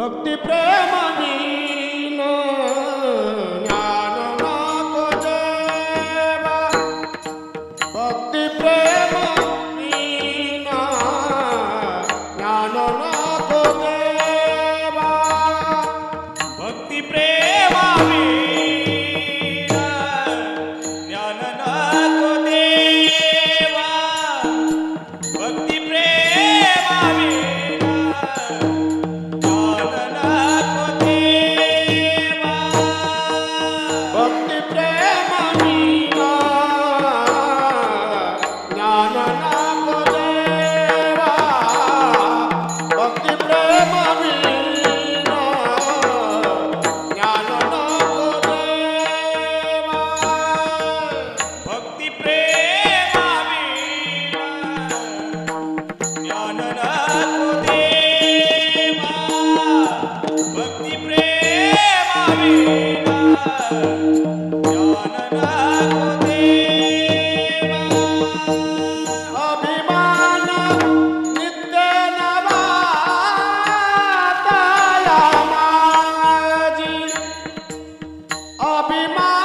ভক্তি প্রেম আমি na na na. অভিমান